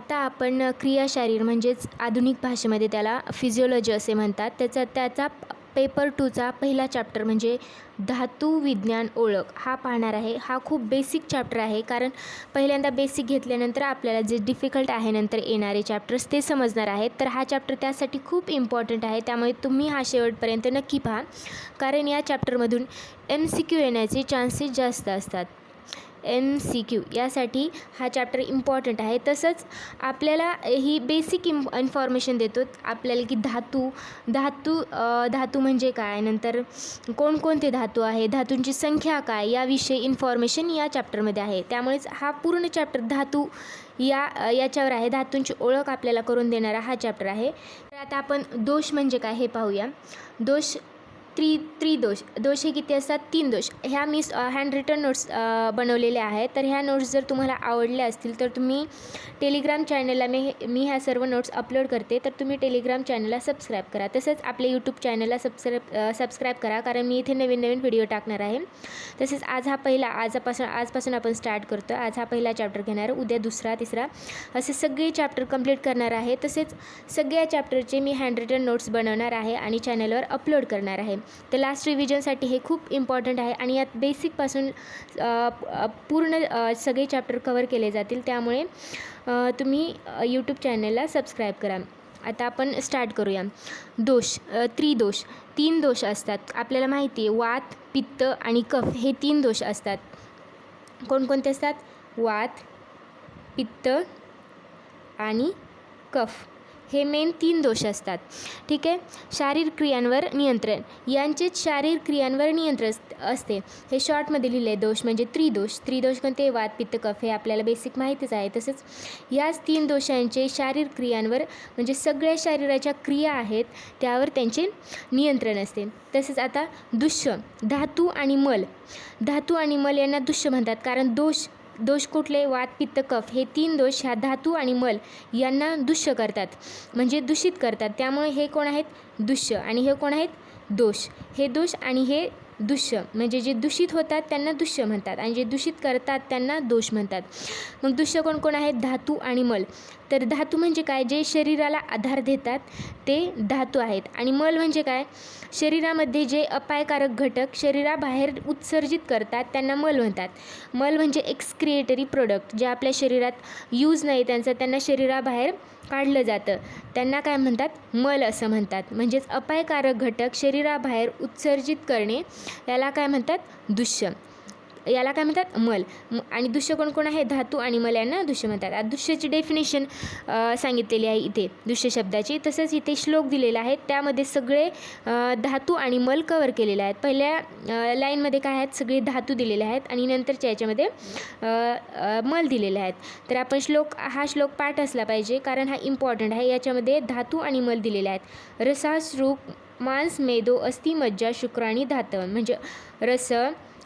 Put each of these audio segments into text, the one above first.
आता आपण क्रियाशारीर म्हणजेच आधुनिक भाषेमध्ये त्याला फिजिओलॉजी असे म्हणतात. त्याचा त्याचा पेपर टूचा पहिला चॅप्टर म्हणजे धातू विज्ञान ओळख हा पाहणार आहे. हा खूप बेसिक चॅप्टर आहे. कारण पहिल्यांदा बेसिक घेतल्यानंतर आपल्याला जे डिफिकल्ट आहे नंतर येणारे चॅप्टर्स ते समजणार आहेत. तर हा चॅप्टर त्यासाठी खूप इम्पॉर्टंट आहे. त्यामुळे तुम्ही हा शेवटपर्यंत नक्की पहा. कारण या चॅप्टरमधून एम सी क्यू येण्याचे चान्सेस जास्त असतात. एम सी क्यू यासाठी हा चॅप्टर इम्पॉर्टंट आहे. तसंच आपल्याला ही बेसिक इम इन्फॉर्मेशन देतो. आपल्याला की धातू धातू धातू म्हणजे काय? नंतर कोणकोणते धातू आहे? धातूंची संख्या काय? याविषयी इन्फॉर्मेशन या चॅप्टरमध्ये आहे. त्यामुळेच हा पूर्ण चॅप्टर धातू या याच्यावर आहे. धातूंची ओळख आपल्याला करून देणारा हा चॅप्टर आहे. तर आता आपण दोष म्हणजे काय हे पाहूया. दोष त्रि त्रिदोष दोष हे किती असतात? तीन दोष. ह्या मी हँड रिटन नोट्स बनवलेल्या आहेत. तर ह्या नोट्स जर तुम्हाला आवडल्या असतील तर तुम्ही टेलिग्राम चॅनलला मी हे- मी ह्या सर्व नोट्स अपलोड करते. तर तुम्ही टेलिग्राम चॅनलला सबस्क्राईब करा. तसंच आपल्या यूट्यूब चॅनलला सबस्क्राईब सबस्क्राईब करा. कारण मी इथे नवीन नवीन व्हिडिओ टाकणार आहे. तसेच आज हा पहिला आजपासून आजपासून आपण स्टार्ट करतो आज हा पहिला चॅप्टर घेणार. उद्या दुसरा तिसरा. असे सगळे चॅप्टर कंप्लीट करणार आहे. तसेच सगळ्या चॅप्टरचे मी हँड रिटन नोट्स बनवणार आहे आणि चॅनलवर अपलोड करणार आहे. तर लास्ट रिव्हिजनसाठी हे खूप इम्पॉर्टंट आहे आणि यात बेसिकपासून पूर्ण सगळे चॅप्टर कवर केले जातील. त्यामुळे तुम्ही यूट्यूब चॅनलला सबस्क्राईब करा. आता आपण स्टार्ट करूया. दोष त्रिदोष. तीन दोष असतात. आपल्याला माहिती आहे वात पित्त आणि कफ हे तीन दोष असतात. कोणकोणते असतात? वात पित्त आणि कफ. हे मेन तीन दोष असतात. ठीक आहे? शारीरिक क्रियांवर नियंत्रण. यांचेच शारीरिक क्रियांवर नियंत्रण असते. हे शॉर्टमध्ये लिहिले दोष म्हणजे त्रिदोष. त्रिदोष कोणते? वात पित्त कफ हे आपल्याला बेसिक माहितीच आहे. तसेच याच तीन दोषांचे शारीरिक क्रियांवर म्हणजे सगळ्या शरीराच्या क्रिया आहेत त्यावर त्यांचे नियंत्रण असते. तसेच आता दुष्य धातू आणि मल. धातू आणि मल यांना दुष्य म्हणतात. कारण दोष दोष कुठले? वात पित्त कफ हे तीन दोष ह्या धातू आणि मल यांना दुष्य करतात. म्हणजे दूषित करतात. त्यामुळे हे कोण आहेत? दुष्य. आणि हे कोण आहेत? दोष. हे दोष आणि हे दुष्य. म्हणजे जे दूषित होतात त्यांना दुष्य म्हणतात. आणि जे दूषित करतात त्यांना दोष म्हणतात. मग दुष्य कोण कोण आहेत? धातू आणि मल. तर धातू म्हणजे काय? जे शरीराला आधार देतात ते धातू आहेत. आणि मल म्हणजे काय? शरीरामध्ये जे अपायकारक घटक शरीराबाहेर उत्सर्जित करतात त्यांना मल म्हणतात. मल म्हणजे एक्सक्रिएटरी प्रोडक्ट जे आपल्या शरीरात यूज नाही त्यांचा त्यांना शरीराबाहेर काढलं जातं. त्यांना काय म्हणतात? मल असं म्हणतात. म्हणजेच अपायकारक घटक शरीराबाहेर उत्सर्जित करणे. याला काय म्हणतात? दुष्य याला काय म्हणतात? मल. म- आणि दृश्य कोण कोण आहे? धातू आणि मल यांना दृश्य म्हणतात. आता डेफिनेशन सांगितलेली आहे इथे दृश्य शब्दाची. तसंच इथे श्लोक दिलेला आहे. त्यामध्ये सगळे धातू आणि मल कवर केलेले आहेत. पहिल्या लाईनमध्ये काय आहेत? सगळे धातू दिलेले आहेत आणि नंतरच्या याच्यामध्ये मल दिलेले आहेत. तर आपण श्लोक हा श्लोक पाठ असला पाहिजे कारण हा इम्पॉर्टंट आहे. याच्यामध्ये धातू आणि मल दिलेले आहेत. रसाश्रूप मांस मेदो अस्थि मज्जा शुक्राणी धातवन. म्हणजे रस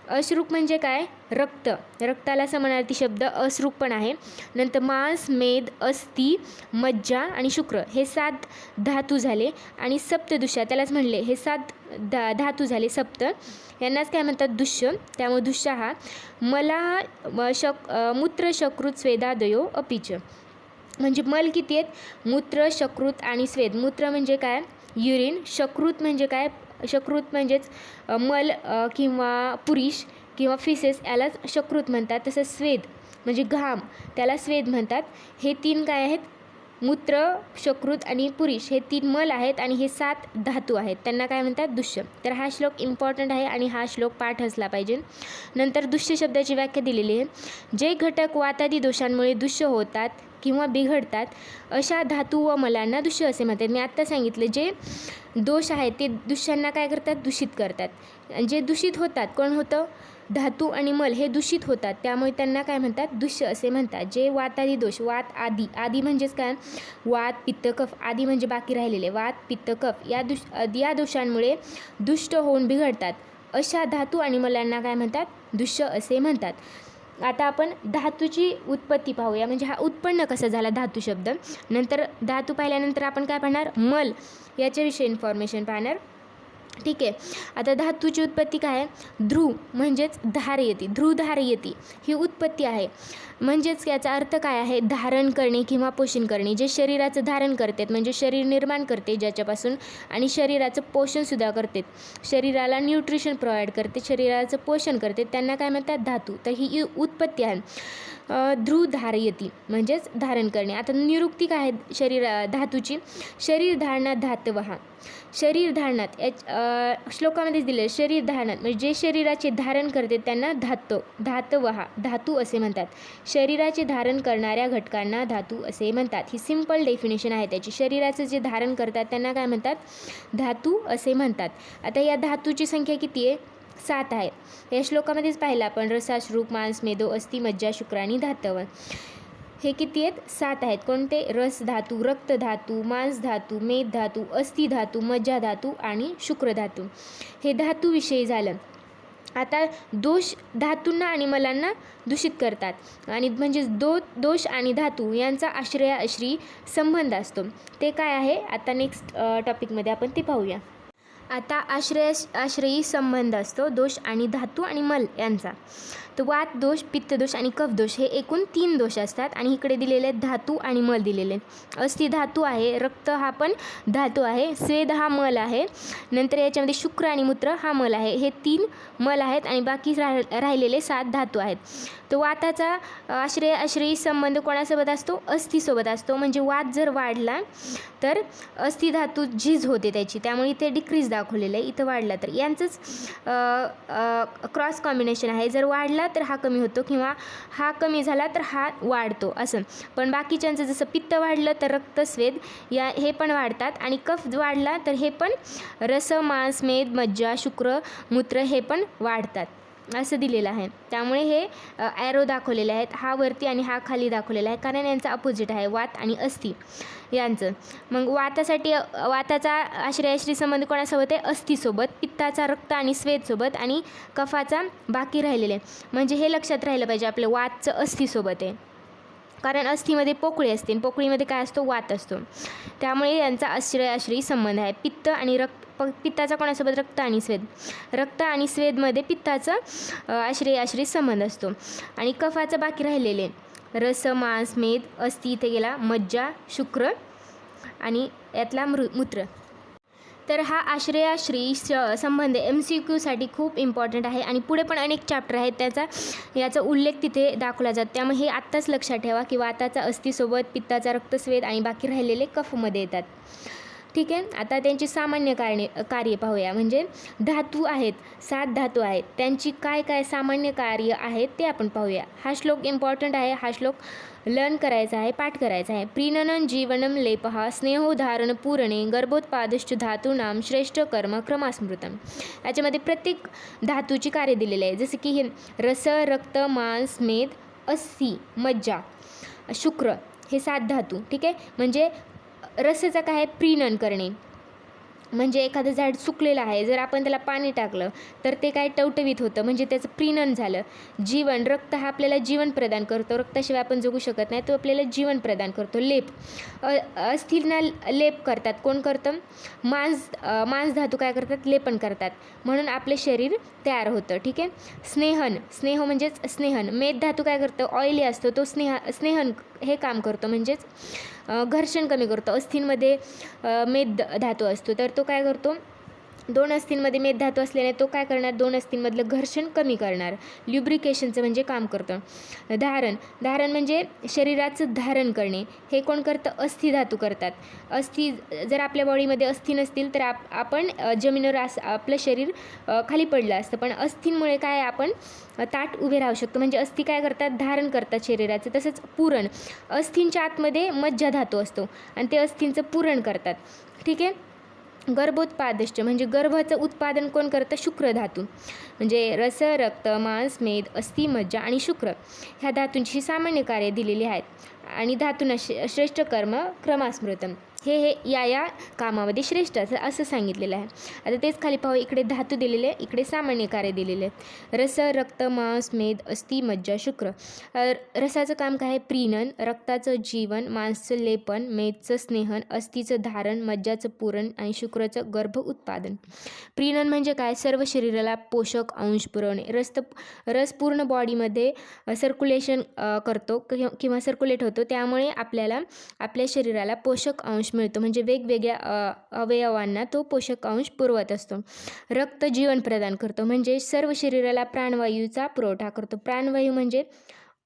अश्रुक म्हणजे काय? रक्त. रक्ताला समानार्थी शब्द अश्रुक पण आहे. नंतर मांस मेद अस्थि मज्जा आणि शुक्र हे सात धातू झाले आणि सप्तदुष्या त्यालाच म्हणले. हे सात धा धातू झाले. सप्त. यांनाच काय म्हणतात? दुष्य. त्यामुळे दुष्य हा मला शक मूत्र शकृत स्वेदादयो अपिच. म्हणजे मल किती आहेत? मूत्र शकृत आणि स्वेद. मूत्र म्हणजे काय? युरिन. शकृत म्हणजे काय? शकृत म्हणजेच मल किंवा पुरुष किंवा फिसेस यालाच शकृत म्हणतात. तसंच स्वेद म्हणजे घाम त्याला स्वेद म्हणतात. हे तीन काय आहेत? मूत्र शकृत आणि पुरुष. हे तीन मल आहेत आणि हे सात धातू आहेत. त्यांना काय म्हणतात? दुष्य. तर हा श्लोक इम्पॉर्टंट आहे आणि हा श्लोक पाठ असला पाहिजे. नंतर दुष्य शब्दाची व्याख्या दिलेली आहे. जे घटक वातादी दोषांमुळे दुष्य होतात किंवा बिघडतात अशा धातू व मलांना दुष्य असे म्हणतात. मी आत्ता सांगितलं जे दोष आहेत ते दुष्यांना काय करतात? दूषित करतात. जे दूषित होतात कोण होतं? धातू आणि मल हे दूषित होतात. त्यामुळे त्यांना काय म्हणतात? दुष्य असे म्हणतात. जे वातादी दोष वात आदी. आदी म्हणजेच काय? वात पित्तकफ आदी म्हणजे बाकी राहिलेले. वात पित्तकफ या दुष या दोषांमुळे दुष्ट होऊन बिघडतात. अशा धातू आणि मलांना काय म्हणतात? दुष्य असे म्हणतात. आता आपण धातूची उत्पत्ती पाहूया. म्हणजे हा उत्पन्न कसा झाला? धातू शब्द. नंतर धातू पाहिल्यानंतर आपण काय पाहणार? मल याच्याविषयी इन्फॉर्मेशन पाहणार. ठीक आहे. आता धातूची उत्पत्ती काय आहे? ध्रुव म्हणजेच धार येते. ध्रुवधार येते. ही उत्पत्ती आहे. म्हणजेच याचा अर्थ काय आहे? धारण करणे किंवा पोषण करणे. जे शरीराचं धारण करतात म्हणजे शरीर निर्माण करते ज्याच्यापासून आणि शरीराचं पोषणसुद्धा करते शरीराला न्यूट्रिशन प्रोव्हाइड करते शरीराचं पोषण करते. त्यांना काय म्हणतात? धातू. तर ही इ- उत्पत्ती आहे. ध्रुव धारयती म्हणजेच धारण करणे. आता निरुक्ती काय आहे शरीर धातूची. शरीर धारणात धातवहा. शरीर धारणात याच श्लोकामध्येच दिले शरीर धारणात म्हणजे जे शरीराचे धारण करते त्यांना धातव धातवहा धातू असे म्हणतात. शरीराचे धारण करणाऱ्या घटकांना धातू असे म्हणतात. ही सिंपल डेफिनेशन आहे त्याची. शरीराचं जे धारण करतात त्यांना काय म्हणतात? धातू असे म्हणतात. आता या धातूची संख्या किती आहे? सात आहे या श्लोकामध्येच पाहिलं आपण रसाश्रूप मांस मेदो अस्थि मज्जा शुक्राणी धातव हे किती आहेत? सात आहेत. कोणते? रस धातू रक्त धातू मांस धातू मेद धातू अस्थि धातू मज्जा धातू आणि शुक्र धातू. हे धातूविषयी झालं. आता दोष धातूंना आणि मलांना दूषित करतात. आणि म्हणजेच दो दोष आणि धातू यांचा आश्रयाश्री संबंध असतो. ते काय आहे? आता नेक्स्ट टॉपिकमध्ये आपण ते पाहूया. आता आश्रय आश्रयी संबंध असतो. दोष आणि धातू आणि मल यांचा. तर वात दोष पित्तदोष आणि कफदोष हे एकूण तीन दोष असतात आणि इकडे दिलेले आहेत धातू आणि मल दिलेले. अस्थि धातू आहे रक्त हा पण धातू आहे स्वेद हा मल आहे. नंतर याच्यामध्ये शुक्र आणि मूत्र हा मल आहे. हे तीन मल आहेत आणि बाकी राह राहिलेले सात धातू आहेत. तो वाताचा आश्रय आश्रयी संबंध कोणासोबत असतो? अस्थिसोबत असतो. म्हणजे वात जर वाढला तर अस्थि धातू झीज होते त्याची. त्यामुळे इथे डिक्रीज दाखवलेलं आहे. इथं वाढला तर. यांचंच क्रॉस कॉम्बिनेशन आहे. जर वाढला तर हा कमी होतो किंवा हा कमी झाला तर हा वाढतो असं. पण बाकीच्यांचं जसं पित्त वाढलं तर रक्तस्वेद या हे पण वाढतात. आणि कफ वाढला तर हे पण रस मांस मेद मज्जा शुक्र मूत्र हे पण वाढतात. असं दिलेलं आहे. त्यामुळे हे ॲरो दाखवलेले आहेत. हा वरती आणि हा खाली दाखवलेला आहे. कारण यांचा अपोजिट आहे. वात आणि अस्थि यांचं. मग वातासाठी वाताचा आश्रयाश्री संबंध कोणासोबत आहे? अस्थिसोबत पित्ताचा रक्त आणि स्वेदसोबत आणि कफाचा बाकी राहिलेले. म्हणजे हे लक्षात राहिलं पाहिजे आपलं वातचं अस्थिसोबत आहे. कारण अस्थीमध्ये पोकळी असते पोकळीमध्ये काय असतो? वात असतो. त्यामुळे यांचा आश्रय आश्रयी संबंध आहे. पित्त आणि रक्त प पित्ताचा कोणासोबत रक्त आणि स्वेद? रक्त आणि स्वेदमध्ये पित्ताचा आश्रय आश्रय संबंध असतो. आणि कफाचं बाकी राहिलेले रस मांस मेद अस्थि इथे गेला मज्जा शुक्र आणि यातला मृ मूत्र. तर हा आश्रयाश्री श संबंध एम सी क्यूसाठी खूप इम्पॉर्टंट आहे आणि पुढे पण अनेक चॅप्टर आहेत. त्याचा याचा उल्लेख तिथे दाखवला जातो. त्यामुळे हे आत्ताच लक्षात ठेवा की वाताचा अस्थिसोबत पित्ताचा रक्तस्वेद आणि बाकी राहिलेले कफमध्ये येतात. ठीक आहे? आता त्यांची सामान्य कारणे कार्य पाहूया. म्हणजे धातू आहेत सात धातू आहेत. त्यांची काय काय सामान्य कार्य आहेत ते आपण पाहूया. हा श्लोक इम्पॉर्टंट आहे. हा श्लोक लर्न करायचा आहे पाठ करायचा आहे. प्रिननन जीवनम लेपहा स्नेहोधारण पूरणे गर्भोत्पादश्च धातूनाम श्रेष्ठ कर्म क्रमास्मृतम. याच्यामध्ये प्रत्येक धातूची कार्य दिलेली आहे. जसं की हे रस रक्त मांस मेद अस्सी मज्जा शुक्र हे सात धातू. ठीक आहे? म्हणजे रस्सेचा काय आहे? प्रिनन करणे. म्हणजे एखादं झाड सुकलेलं आहे जर आपण त्याला पाणी टाकलं तर ते काय टवटवीत होतं. म्हणजे त्याचं प्रिनन झालं. जीवन रक्त हा आपल्याला जीवन प्रदान करतो. रक्ताशिवाय आपण जगू शकत नाही तो आपल्याला जीवन प्रदान करतो. लेप. अस्थिरना लेप करतात. कोण करतं? मांस मांस धातू काय करतात? लेपन करतात. म्हणून आपले शरीर तयार होतं. ठीक आहे? स्नेहन. स्नेह म्हणजेच स्नेहन. मेद धातू काय करतं? ऑइली असतो. तो स्नेह स्नेहन हे काम करतो. म्हणजेच घर्षण कमी करतो. अस्थींमध्ये मेद धातू असतो. तर तो काय करतो? दोन अस्थींमध्ये मेदधातू असल्याने तो काय करणार? दोन अस्थींमधलं घर्षण कमी करणार. ल्युब्रिकेशनचं म्हणजे काम करतं. धारण. धारण म्हणजे शरीराचं धारण करणे. हे कोण करतं? अस्थि धातू करतात. अस्थि जर आपल्या बॉडीमध्ये अस्थि नसतील तर आप आपण जमिनीवर आस आपलं शरीर खाली पडलं असतं. पण अस्थींमुळे काय आपण ताट उभे राहू शकतो. म्हणजे अस्थि काय करतात? धारण करतात शरीराचं. तसंच पुरण. अस्थींच्या आतमध्ये मज्जा धातू असतो. आणि ते अस्थींचं पुरण करतात. ठीक आहे? गर्भोत्पादश्च म्हणजे गर्भाचं उत्पादन कोण करतं? शुक्र धातू. म्हणजे रस रक्त मांस मेद अस्थि मज्जा आणि शुक्र ह्या धातूंची सामान्य कार्य दिलेली आहेत. आणि धातूंना श्रेष्ठ कर्म क्रमास्मृतम. हे हे या या कामामध्ये श्रेष्ठ असं असं सांगितलेलं आहे. आता तेच खाली पाहू. इकडे धातू दिलेले आहे, इकडे सामान्य कार्य दिलेले. रस रक्त मांस मेद अस्थि मज्जा शुक्र. रसाचं काम काय आहे? प्रीणन रक्ताचं जीवन मांसचं लेपन मेदचं स्नेहन अस्थिचं धारण मज्जाचं पुरण आणि शुक्राचं गर्भ उत्पादन. प्रीणन म्हणजे काय? सर्व शरीराला पोषक अंश पुरवणे. रस रस पूर्ण बॉडीमध्ये सर्क्युलेशन करतो. किंवा सर्क्युलेट होतो. त्यामुळे आपल्याला आपल्या शरीराला पोषक अंश मिळतो. म्हणजे वेगवेगळ्या अवयवांना तो पोषक अंश पुरवत असतो. रक्त जीवन प्रदान करतो. म्हणजे सर्व शरीराला प्राणवायूचा पुरवठा करतो. प्राणवायू म्हणजे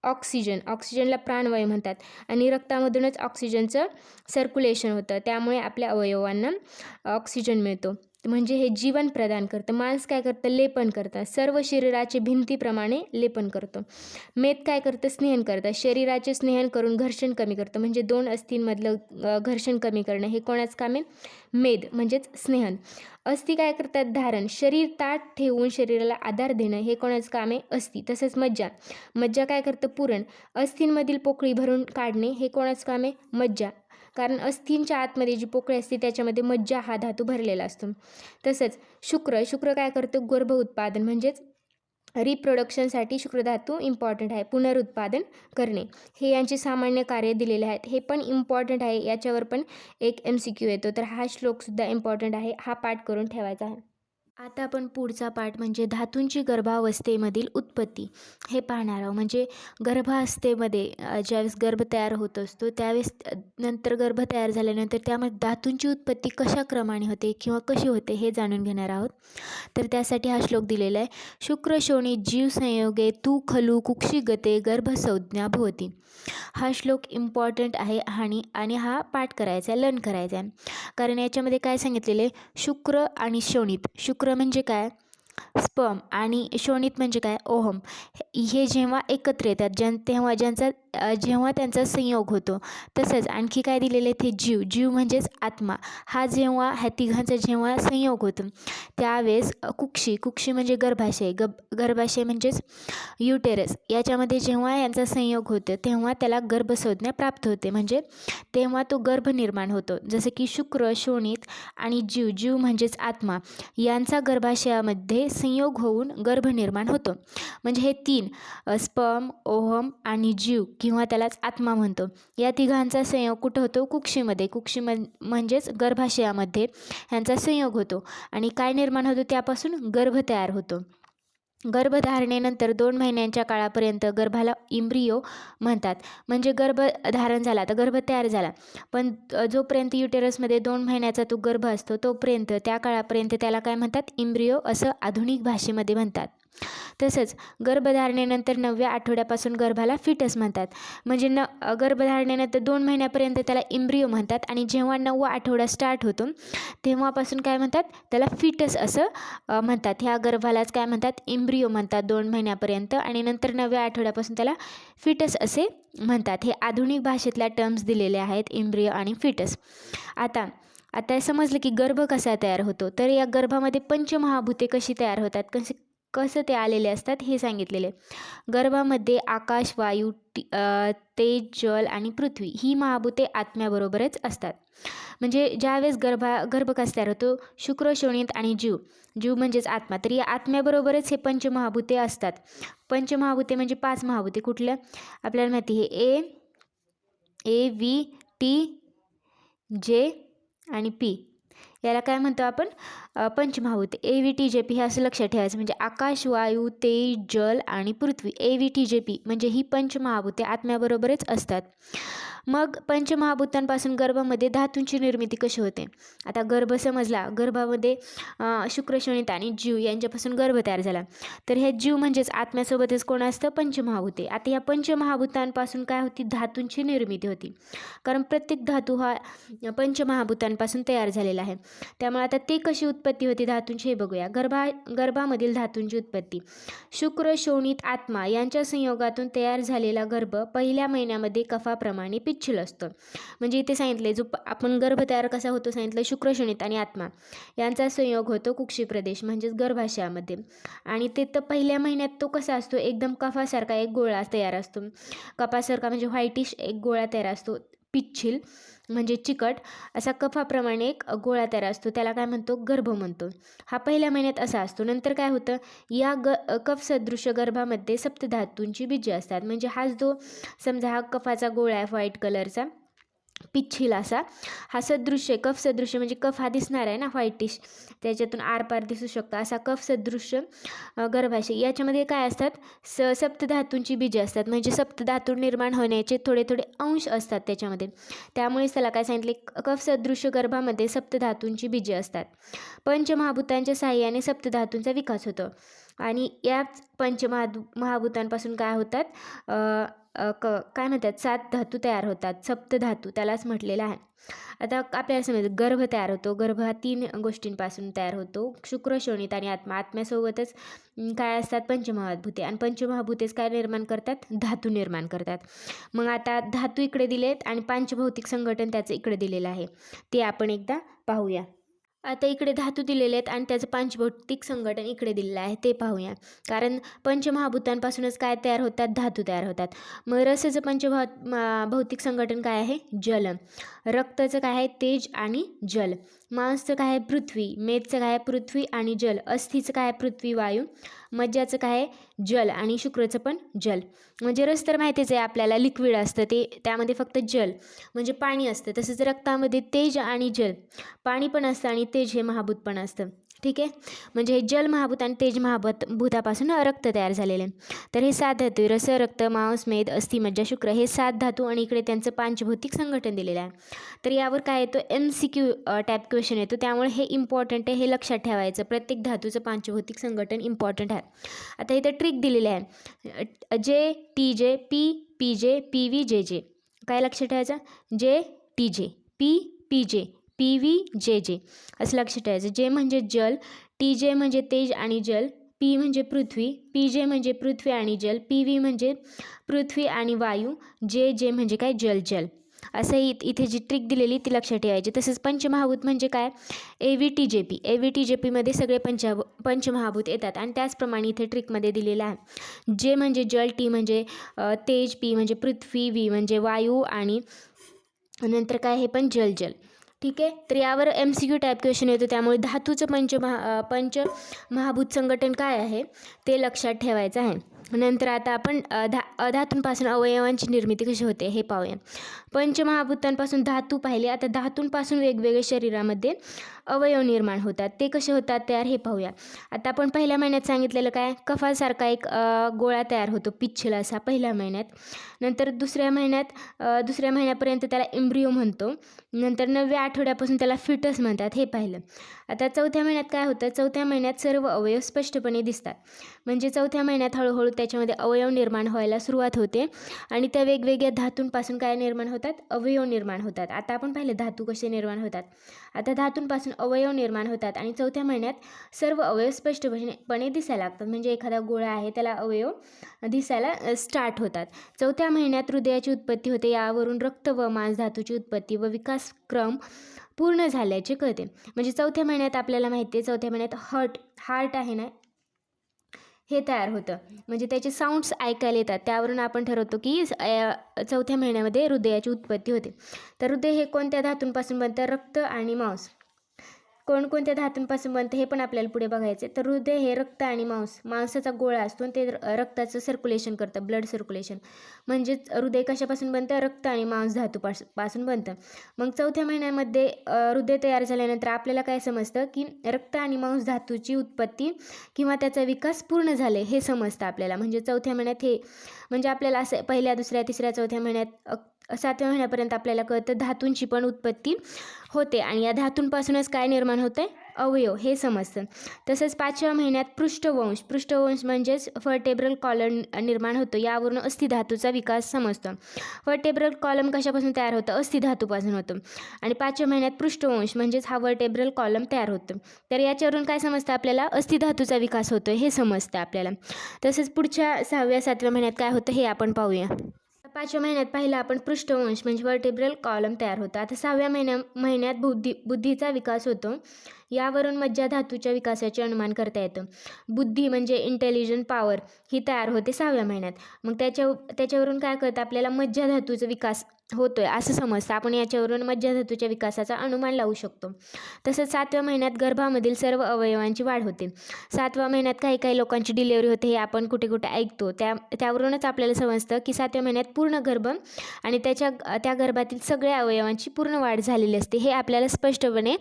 ऑक्सिजन. ऑक्सिजनला प्राणवायू म्हणतात. आणि रक्तामधूनच ऑक्सिजनचं सर्क्युलेशन होतं. त्यामुळे आपल्या अवयवांना ऑक्सिजन मिळतो. म्हणजे हे जीवन प्रदान करतं मांस काय करतं? लेपन करतं सर्व शरीराचे भिंतीप्रमाणे लेपन करतो. मेद काय करतं? स्नेहन करतं शरीराचे स्नेहन करून घर्षण कमी करतं. म्हणजे दोन अस्थींमधलं घर्षण कमी करणं हे कोणाचं काम आहे? मेद म्हणजेच स्नेहन. अस्थि काय करतात? धारण. शरीर ताट ठेवून शरीराला आधार देणं हे कोणाचं काम आहे? अस्थि. तसंच मज्जा. मज्जा काय करतं? पुरण. अस्थींमधील पोकळी भरून काढणे हे कोणाचं काम आहे? मज्जा. कारण अस्थींच्या आतमध्ये जी पोकळी असते त्याच्यामध्ये मज्जा हा धातू भरलेला असतो. तसंच शुक्र शुक्र काय करतं? गर्भ उत्पादन म्हणजेच रिप्रोडक्शनसाठी शुक्रधातू इम्पॉर्टंट आहे पुनरुत्पादन करणे. हे यांचे सामान्य कार्य दिलेले आहेत. हे पण इम्पॉर्टंट आहे याच्यावर पण एक एम सी क्यू येतो. तर हा श्लोकसुद्धा इम्पॉर्टंट आहे. हा पाठ करून ठेवायचा. आहे आता आपण पुढचा पाठ म्हणजे धातूंची गर्भावस्थेमधील उत्पत्ती. हे पाहणार आहोत. म्हणजे गर्भावस्थेमध्ये ज्यावेळेस गर्भ तयार होत असतो त्यावेळेस नंतर गर्भ तयार झाल्यानंतर त्यामध्ये धातूंची उत्पत्ती कशा क्रमाने होते किंवा कशी होते हे जाणून घेणार आहोत. तर त्यासाठी हा श्लोक दिलेला आहे. शुक्र शोणी जीव संयोगे तू खलू कुक्षी गते गर्भसंज्ञा भोवती. हा श्लोक इम्पॉर्टंट आहे आणि आणि हा पाठ करायचा आहे लर्न करायचा आहे. कारण याच्यामध्ये काय सांगितलेलं आहे? शुक्र आणि शोणित. शुक्र म्हणजे काय? स्पम आणि शोणित म्हणजे काय? ओहम. हे- जेव्हा एकत्र येतात ज्यां तेव्हा ज्यांचा जेव्हा त्यांचा संयोग होतो तसंच आणखी काय दिलेलं आहे ते जीव. जीव म्हणजेच आत्मा. हा जेव्हा ह्या तिघांचा जेव्हा संयोग होतो त्यावेळेस कुक्षी. कुक्षी म्हणजे गर्भाशय. गब गर्भाशय म्हणजेच युटेरस याच्यामध्ये जेव्हा यांचा संयोग होतो तेव्हा त्याला गर्भसंज्ञा प्राप्त होते. म्हणजे तेव्हा तो गर्भ निर्माण होतो. जसं की शुक्र शोणित आणि जीव. जीव म्हणजेच आत्मा. यांचा गर्भाशयामध्ये संयोग होऊन गर्भ निर्माण होतो. म्हणजे हे तीन स्पम ओहम आणि जीव. किंवा किंवा त्यालाच आत्मा म्हणतो. या तिघांचा संयोग कुठं होतो? कुक्षीमध्ये. कुक्षी म्हणजेच गर्भाशयामध्ये ह्यांचा संयोग होतो. आणि काय निर्माण होतो? त्यापासून गर्भ तयार होतो. गर्भधारणेनंतर दोन महिन्यांच्या काळापर्यंत गर्भाला इम्ब्रियो म्हणतात. म्हणजे गर्भ धारण झाला तर गर्भ तयार झाला. पण जोपर्यंत युटेरसमध्ये दोन महिन्याचा तो गर्भ असतो तोपर्यंत त्या काळापर्यंत त्याला काय म्हणतात? इम्ब्रियो असं आधुनिक भाषेमध्ये म्हणतात. तसंच गर्भधारणेनंतर नवव्या आठवड्यापासून गर्भाला फिटस म्हणतात. म्हणजे न गर्भधारणेनंतर दोन महिन्यापर्यंत त्याला इम्ब्रियो म्हणतात आणि जेव्हा नववा आठवडा स्टार्ट होतो तेव्हापासून काय म्हणतात? त्याला फिटस असं म्हणतात. ह्या गर्भालाच काय म्हणतात? इम्ब्रियो म्हणतात दोन महिन्यापर्यंत आणि नंतर नवव्या आठवड्यापासून त्याला फिटस असे म्हणतात. हे आधुनिक भाषेतल्या टर्म्स दिलेले आहेत इम्ब्रियो आणि फिटस आता आता समजलं की गर्भ कसा तयार होतो? तर या गर्भामध्ये पंचमहाभूते कशी तयार होतात? कसे कसं ते आलेले असतात हे सांगितलेले. गर्भामध्ये आकाश वायू टी तेज जल आणि पृथ्वी ही महाभूते आत्म्याबरोबरच असतात. म्हणजे ज्यावेळेस गर्भा गर्भकास तयार होतो शुक्र शोणित आणि जीव जीव म्हणजेच आत्मा तर या आत्म्याबरोबरच हे पंचमहाभूते असतात. पंचमहाभूते म्हणजे पाच महाभूते कुठल्या? आपल्याला माहिती हे ए ए व्ही टी जे आणि पी. याला काय म्हणतो आपण? अ, A V T J P हे असं लक्षात ठेवायचं. म्हणजे आकाश वायू तेज जल आणि पृथ्वी. A V T J P म्हणजे ही पंचमहाभूते आत्म्याबरोबरच असतात. मग पंचमहाभूतांपासून गर्भामध्ये धातूंची निर्मिती कशी होते? आता गर्भ समजला. गर्भामध्ये शुक्रशणित शुक्रशोणित आणि जीव यांच्यापासून गर्भ तयार झाला. तर हे जीव म्हणजेच आत्म्यासोबतच कोण असतं? पंचमहाभूते. आता या पंचमहाभूतांपासून काय होती? धातूंची निर्मिती होती. कारण प्रत्येक धातू हा पंचमहाभूतांपासून तयार झालेला आहे. त्यामुळे आता ते कशी उत्पत्ती होती धातूंची? हे बघूया. गर्भा गर्भामधील धातूंची उत्पत्ती. शुक्र शोणित आत्मा यांच्या संयोगातून तयार झालेला गर्भ पहिल्या महिन्यामध्ये कफाप्रमाणे पिच इच्छिल असतो. म्हणजे इथे सांगितले जो आपण गर्भ तयार कसा होतो सांगितलं शुक्रशणित आणि आत्मा. यांचा संयोग होतो कुक्षी प्रदेश म्हणजेच गर्भाशयामध्ये. आणि ते तर पहिल्या महिन्यात तो कसा असतो? एकदम कफासारखा एक गोळा तयार असतो. कपासारखा म्हणजे व्हाईटिश एक गोळा तयार असतो. पिच्छिल. म्हणजे चिकट असा कफाप्रमाणे एक गोळा तयार असतो. त्याला काय म्हणतो? गर्भ म्हणतो. हा पहिल्या महिन्यात असा असतो. नंतर काय होतं? या ग कफसदृश्य गर्भामध्ये सप्तधातूंची बीजे असतात. म्हणजे हाच जो समजा हा कफाचा गोळा आहे व्हाईट कलरचा पिच्छिल असा. हा सदृश्य कफ सदृश्य म्हणजे कफ हा दिसणार आहे ना व्हाईटिश त्याच्यातून आरपार दिसू शकतो. असा कफ सदृश्य गर्भाशय. याच्यामध्ये काय असतात? स सप्तधातूंची बीजे असतात. म्हणजे सप्तधातू निर्माण होण्याचे थोडे थोडे अंश असतात त्याच्यामध्ये. त्यामुळेच त्याला काय सांगितले? कफ सदृश्य गर्भामध्ये सप्तधातूंची बीजे असतात. पंचमहाभूतांच्या साह्याने सप्तधातूंचा विकास होतो. आणि याच पंचमहाधू महाभूतांपासून काय होतात? क काय म्हणतात? सात धातू तयार होतात सप्तधातू त्यालाच म्हटलेलं आहे. आता आपल्याला समज गर्भ तयार होतो. गर्भ हा तीन गोष्टींपासून तयार होतो. शुक्र शोणित आणि आत्मा. आत्म्यासोबतच काय असतात? पंचमहाभूते. आणि पंचमहाभूतेच काय निर्माण करतात? धातू निर्माण करतात. मग आता धातू इकडे दिलेत आणि पंचभौतिक संघटन त्याचं इकडे दिलेलं आहे. ते आपण एकदा पाहूया. आता इकडे धातू दिलेले आहेत आणि त्याचं पंचभौतिक संघटन इकडे दिलेलं आहे ते पाहूया. कारण पंचमहाभूतांपासूनच काय तयार होतात? धातू तयार होतात. मग रसाचं पंचभौ भौतिक संघटन काय आहे? जल. रक्ताचं काय आहे? तेज आणि जल. मांसचं काय आहे? पृथ्वी. मेदचं काय आहे? पृथ्वी आणि जल. अस्थिचं काय आहे? पृथ्वी वायू. मज्जाचं काय आहे? जल आणि शुक्रचं पण जल. म्हणजे रस तर माहितीच आहे आपल्याला लिक्विड असतं ते त्यामध्ये फक्त जल. म्हणजे पाणी असतं तसंच रक्तामध्ये तेज आणि जल. पाणी पण असतं आणि तेज हे महाभूत पण असतं. ठीक आहे? म्हणजे हे जल महाभूत आणि तेज महाभूत भूतापासून रक्त तयार झालेले. तर हे सात धातू रस रक्त मांस मेद अस्थि मज्जा शुक्र हे सात धातू आणि इकडे त्यांचं पांचभौतिक संघटन दिलेलं आहे. तर यावर काय येतो? M C Q type question येतो. त्यामुळे हे इम्पॉर्टंट आहे हे लक्षात ठेवायचं. प्रत्येक धातूचं पांचभौतिक संघटन इम्पॉर्टंट आहे. आता इथं ट्रिक दिलेली आहे. J T J P P J P V J J काय लक्षात ठेवायचं? J T J P P J P V J J. असं लक्षात ठेवायचं. जे म्हणजे जल टी जे म्हणजे तेज आणि जल पी म्हणजे पृथ्वी पी जे म्हणजे पृथ्वी आणि जल पी व्ही म्हणजे पृथ्वी आणि वायू जे जे म्हणजे काय? जल जल. असं इ इथे जी ट्रिक दिलेली ती लक्षात ठेवायची. तसंच पंचमहाभूत म्हणजे काय? A V T J P. A V T J पीमध्ये सगळे पंचाभ पंचमहाभूत येतात. आणि त्याचप्रमाणे इथे ट्रिकमध्ये दिलेलं आहे. जे म्हणजे जल टी म्हणजे तेज पी म्हणजे पृथ्वी व्ही म्हणजे वायू आणि नंतर काय हे पण जल जल. ठीक आहे? तर यावर M C Q type question येतो. त्यामुळे धातूचं पंचमहा महा पंच महाभूत संघटन काय आहे? ते लक्षात ठेवायचं आहे. नंतर आता आपण धा अधातूंपासून अवयवांची निर्मिती कशी होते हे पाहूया. पंचमहाभूतांपासून धातू पाहिले. आता धातूंपासून वेगवेगळे शरीरामध्ये अवयव निर्माण होतात. ते कसे होतात तयार हे पाहूया. आता आपण पहिल्या महिन्यात सांगितलेलं काय? कफासारखा एक गोळा तयार होतो पिच्छल असा पहिल्या महिन्यात. नंतर दुसऱ्या महिन्यात दुसऱ्या महिन्यापर्यंत त्याला एम्ब्रिओ म्हणतो. नंतर नवव्या आठवड्यापासून त्याला फिटस म्हणतात हे पाहिलं. आता चौथ्या महिन्यात काय होतं? चौथ्या महिन्यात सर्व अवयव स्पष्टपणे दिसतात. म्हणजे चौथ्या महिन्यात हळूहळू त्याच्यामध्ये अवयव निर्माण व्हायला सुरुवात होते आणि त्या वेगवेगळ्या धातूंपासून काय निर्माण होतात? अवयव निर्माण होतात. आता आपण पाहिलं धातू कसे निर्माण होतात. आता धातूंपासून अवयव निर्माण होतात आणि चौथ्या महिन्यात सर्व अवयव स्पष्टपणे दिसायला लागतात. म्हणजे एखादा गोळा आहे त्याला अवयव दिसायला स्टार्ट होतात. चौथ्या महिन्यात हृदयाची उत्पत्ती होते. यावरून रक्त व मांस धातूची उत्पत्ती व विकासक्रम पूर्ण झाल्याचे कळते. म्हणजे चौथ्या महिन्यात आपल्याला माहिती आहे चौथ्या महिन्यात हर्ट हार्ट आहे ना? हे तयार होतं. म्हणजे त्याचे साऊंड्स ऐकायला येतात. त्यावरून आपण ठरवतो की चौथ्या महिन्यामध्ये हृदयाची उत्पत्ती होते. तर हृदय हे कोणत्या धातूंपासून बनतं? रक्त आणि मांस. कोणकोणत्या धातूंपासून बनतं हे पण आपल्याला पुढे बघायचं आहे. तर हृदय हे रक्त आणि मांस. मांसाचा गोळा असतो आणि ते र- रक्ताचं सर्क्युलेशन करतं ब्लड सर्क्युलेशन म्हणजेच हृदय कशापासून बनतं? रक्त आणि मांस धातूपासपासून बनतं. मग चौथ्या महिन्यामध्ये हृदय तयार झाल्यानंतर आपल्याला काय समजतं? की रक्त आणि मांस धातूची उत्पत्ती किंवा त्याचा विकास पूर्ण झाले हे समजतं आपल्याला. म्हणजे चौथ्या महिन्यात हे म्हणजे आपल्याला असं पहिल्या दुसऱ्या तिसऱ्या चौथ्या महिन्यात सातव्या महिन्यापर्यंत आपल्याला कळतं धातूंची पण उत्पत्ती होते. आणि या धातूंपासूनच काय निर्माण होतं आहे अवयव हे समजतं. तसंच पाचव्या महिन्यात पृष्ठवंश. पृष्ठवंश म्हणजेच फर्टेब्रल कॉलम निर्माण होतो. यावरून अस्थिधातूचा विकास समजतो. वर्टेब्रल कॉलम कशापासून तयार होतं? अस्थिधातूपासून होतं. आणि पाचव्या महिन्यात पृष्ठवंश म्हणजेच हा वर्टेब्रल कॉलम तयार होतो. तर याच्यावरून काय समजतं आपल्याला? अस्थिधातूचा विकास होतो हे समजतं आपल्याला. तसंच पुढच्या सहाव्या सातव्या महिन्यात काय होतं? हे आपण पाहूया. पाचव्या महिन्यात पहिलं आपण पृष्ठवंश म्हणजे वर्टेब्रल कॉलम तयार होतो. आता सहाव्या महिन्या महिन्यात बुद्धी बुद्धीचा विकास होतो. यावरून मज्जा धातूच्या विकासाचे अनुमान करता येतं. बुद्धी म्हणजे इंटेलिजंट पॉवर ही तयार होते सहाव्या महिन्यात. मग त्याच्या त्याच्यावरून काय कळतं? आपल्याला मज्जा धातूचा विकास होतोय असं समजतं. आपण याच्यावरून मज्जाधातूच्या विकासाचा अनुमान लावू शकतो. तसंच सातव्या महिन्यात गर्भामधील सर्व अवयवांची वाढ होते. सातव्या महिन्यात काही काही लोकांची डिलेवरी होते हे आपण कुठे कुठे ऐकतो. त्या त्यावरूनच आपल्याला समजतं की सातव्या महिन्यात पूर्ण गर्भ आणि त्याच्या त्या गर्भातील सगळ्या अवयवांची पूर्ण वाढ झालेली असते हे आपल्याला स्पष्टपणे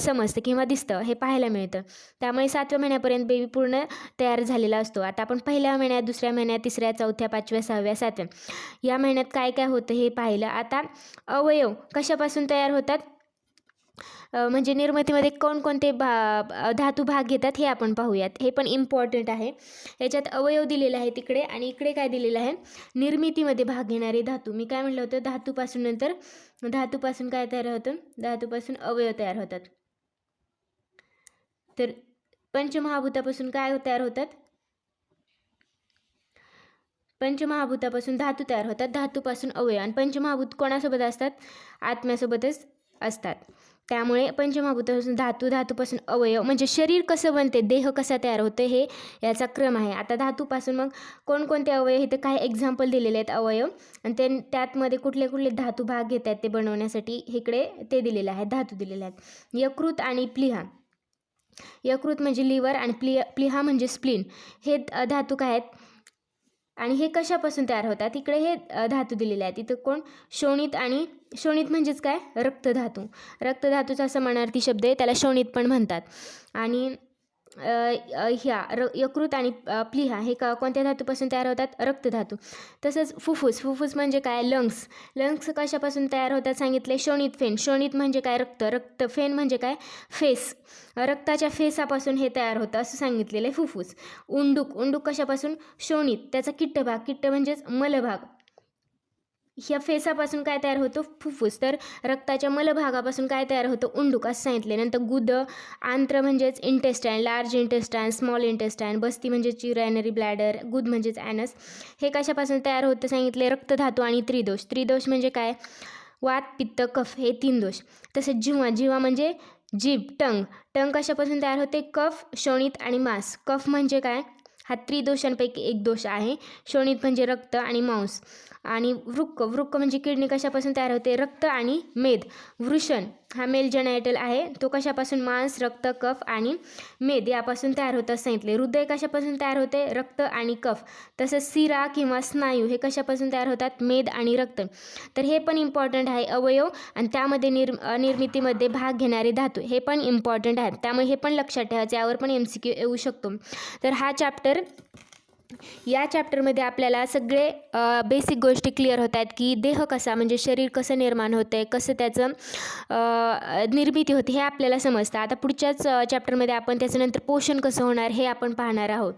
समजतं किंवा दिसतं हे पाहायला मिळतं. त्यामुळे सातव्या महिन्यापर्यंत बेबी पूर्ण तयार झालेला असतो. आता आपण पहिल्या महिन्यात दुसऱ्या महिन्यात तिसऱ्या चौथ्या पाचव्या सहाव्या सातव्या. या महिन्यात काय काय होतं हे पाह पाहिलं. आता अवयव कशापासून तयार होतात? म्हणजे निर्मितीमध्ये कोणकोणते भा धातू भाग घेतात हे आपण पाहूयात. हे पण इम्पॉर्टंट आहे. याच्यात अवयव दिलेलं आहे तिकडे आणि इकडे काय दिलेलं आहे? निर्मितीमध्ये भाग घेणारे धातू. मी काय म्हटलं होतं? धातूपासून नंतर धातूपासून काय तयार होतं? धातूपासून अवयव तयार होतात. तर पंचमहाभूतापासून काय तयार होतात? पंचमहाभूतापासून धातू तयार होतात. धातूपासून अवयव आणि पंचमहाभूत कोणासोबत असतात? आत्म्यासोबतच असतात. त्यामुळे पंचमहाभूतापासून धातू धातूपासून अवयव म्हणजे शरीर कसं बनते देह कसा तयार होतो हे याचा क्रम आहे. आता धातूपासून मग कोणकोणते अवयव इथं काही एक्झाम्पल दिलेले आहेत अवयव. आणि ते त्यातमध्ये कुठले कुठले धातू भाग घेत आहेत ते बनवण्यासाठी इकडे ते दिलेले आहेत धातू दिलेले आहेत. यकृत आणि प्लिहा. यकृत म्हणजे लिव्हर आणि प्लि प्लिहा म्हणजे स्प्लिन. हे धातू काय आहेत? आणि हे कशापासून तयार होतात? इकडे हे धातू दिलेले आहेत. इथं कोण? शोणित आणि शोणित म्हणजेच काय? रक्तधातू. रक्तधातूचा समानार्थी शब्द आहे त्याला शोणित पण म्हणतात. आणि ह्या र यकृत आणि प्लिहा हे का कोणत्या धातूपासून तयार होतात? रक्तधातू. तसंच फुफ्फुस फुफ्फुस म्हणजे काय? लंग्स लंग्स कशापासून तयार होतात सांगितले? शोणित फेन शोणित म्हणजे काय? रक्त. रक्त फेन म्हणजे काय? फेस. रक्ताच्या फेसापासून हे तयार होतं असं सांगितलेलं आहे फुफ्फुस. उंडूक. उंडूक कशापासून? शोणित. त्याचा किट्ट भाग किट्ट म्हणजेच मलभाग. ह्या फेसापासून काय तयार होतं? फुफ्फुस. तर रक्ताच्या मलभागापासून काय तयार होतं? उंडूक असं सांगितले नंतर गुद आंत्र म्हणजेच intestine large intestine small intestine बस्ती म्हणजेच चिरॅनरी ब्लॅडर गुद म्हणजेच ॲनस हे कशापासून तयार होतं? सांगितले रक्तधातू आणि त्रिदोष. त्रिदोष म्हणजे काय? वात पित्त कफ हे तीन दोष. तसेच जिव्हा जिव्हा म्हणजे जीभ टंग. टंग कशापासून तयार होते? कफ शोणित आणि मांस. कफ म्हणजे काय? हा त्रिदोषांपैकी एक दोष आहे. शोणित म्हणजे रक्त आणि मांस. आणि वृक्क वृक्क म्हणजे किडनी कशापासून तयार होते? रक्त आणि मेद. वृषण हा मेल जनायटल आहे. तो कशापासून? मांस रक्त कफ आणि मेद यापासून तयार होतं असं सांगितले हृदय कशापासून तयार होते? रक्त आणि कफ. तसंच सिरा किंवा स्नायू हे कशापासून तयार होतात? मेद आणि रक्त. तर हे पण इम्पॉर्टंट आहे अवयव. आणि त्यामध्ये निर् निर्मितीमध्ये भाग घेणारे धातू हे पण इम्पॉर्टंट आहेत. त्यामुळे हे पण लक्षात ठेवायचं यावर पण एम सी क्यू येऊ शकतो. तर हा चॅप्टर या चॅप्टरमध्ये आपल्याला सगळे बेसिक गोष्टी क्लिअर होत आहेत की देह कसा म्हणजे शरीर कसं निर्माण होतं आहे कसं त्याचं निर्मिती होते हे आपल्याला समजतं. आता पुढच्याच चॅप्टरमध्ये आपण त्याच्यानंतर पोषण कसं होणार हे आपण पाहणार आहोत.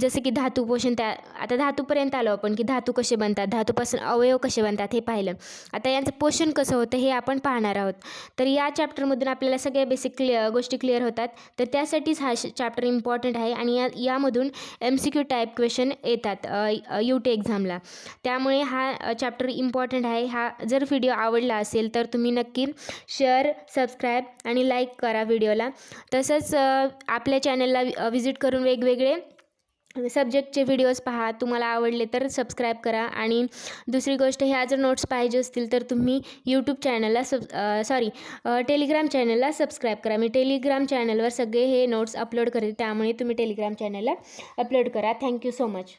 जसं की धातू पोषण त्या आता धातूपर्यंत आलो आपण की धातू कसे बनतात धातूपासून अवयव कसे बनतात हे पाहिलं. आता यांचं पोषण कसं होतं हे आपण पाहणार आहोत. तर या चॅप्टरमधून आपल्याला सगळ्या बेसिक क्लिअर गोष्टी क्लिअर होतात. तर त्यासाठीच हा चॅप्टर इम्पॉर्टंट आहे आणि या यामधून M C Q type question येतात यू टी एक्झामला त्यामुळे हा चॅप्टर इम्पॉर्टंट आहे. हा जर व्हिडिओ आवडला असेल तर तुम्ही नक्की शेअर सबस्क्राईब आणि लाईक करा व्हिडिओला तसंच आपल्या चॅनलला व्हिजिट करून वेगवेगळे सब्जेक्टचे व्हिडिओज पहा तुम्हाला आवडले तर सबस्क्राईब करा. आणि दुसरी गोष्ट ह्या जर नोट्स पाहिजे असतील तर तुम्ही यूट्यूब चॅनलला सब सॉरी टेलिग्राम चॅनलला सबस्क्राईब करा. मी टेलिग्राम चॅनलवर सगळे हे नोट्स अपलोड करते त्यामुळे तुम्ही टेलिग्राम चॅनलला अपलोड करा. Thank you so much